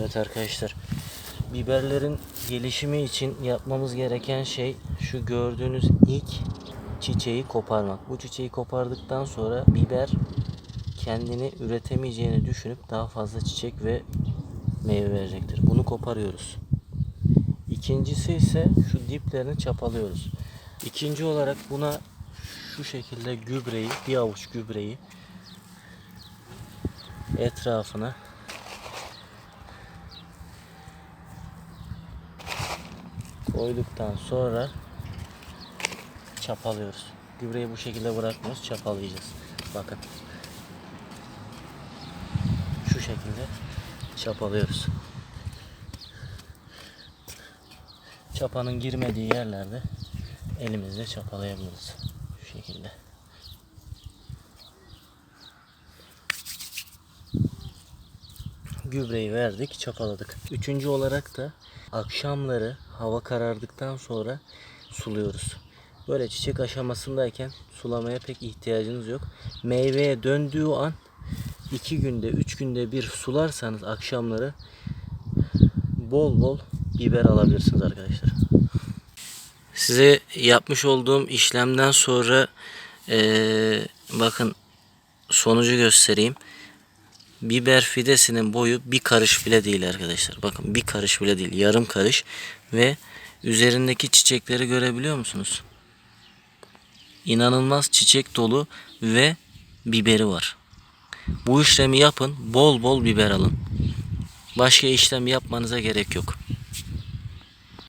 Evet arkadaşlar. Biberlerin gelişimi için yapmamız gereken şey şu gördüğünüz ilk çiçeği koparmak. Bu çiçeği kopardıktan sonra biber kendini üretemeyeceğini düşünüp daha fazla çiçek ve meyve verecektir. Bunu koparıyoruz. İkincisi ise şu diplerini çapalıyoruz. İkinci olarak buna şu şekilde gübreyi, bir avuç gübreyi etrafına koyduktan sonra çapalıyoruz. Gübreyi bu şekilde bırakmıyoruz, çapalayacağız. Bakın. Şu şekilde çapalıyoruz. Çapanın girmediği yerlerde elimizle çapalayabiliriz. Şu şekilde. Gübreyi verdik, çapaladık. Üçüncü olarak da akşamları hava karardıktan sonra suluyoruz. Böyle çiçek aşamasındayken sulamaya pek ihtiyacınız yok. Meyveye döndüğü an iki günde, üç günde bir sularsanız akşamları bol bol biber alabilirsiniz arkadaşlar. Size yapmış olduğum işlemden sonra eee, bakın sonucu göstereyim. Biber fidesinin boyu bir karış bile değil arkadaşlar. Bakın bir karış bile değil. Yarım karış. Ve üzerindeki çiçekleri görebiliyor musunuz? İnanılmaz çiçek dolu ve biberi var. Bu işlemi yapın. Bol bol biber alın. Başka işlem yapmanıza gerek yok.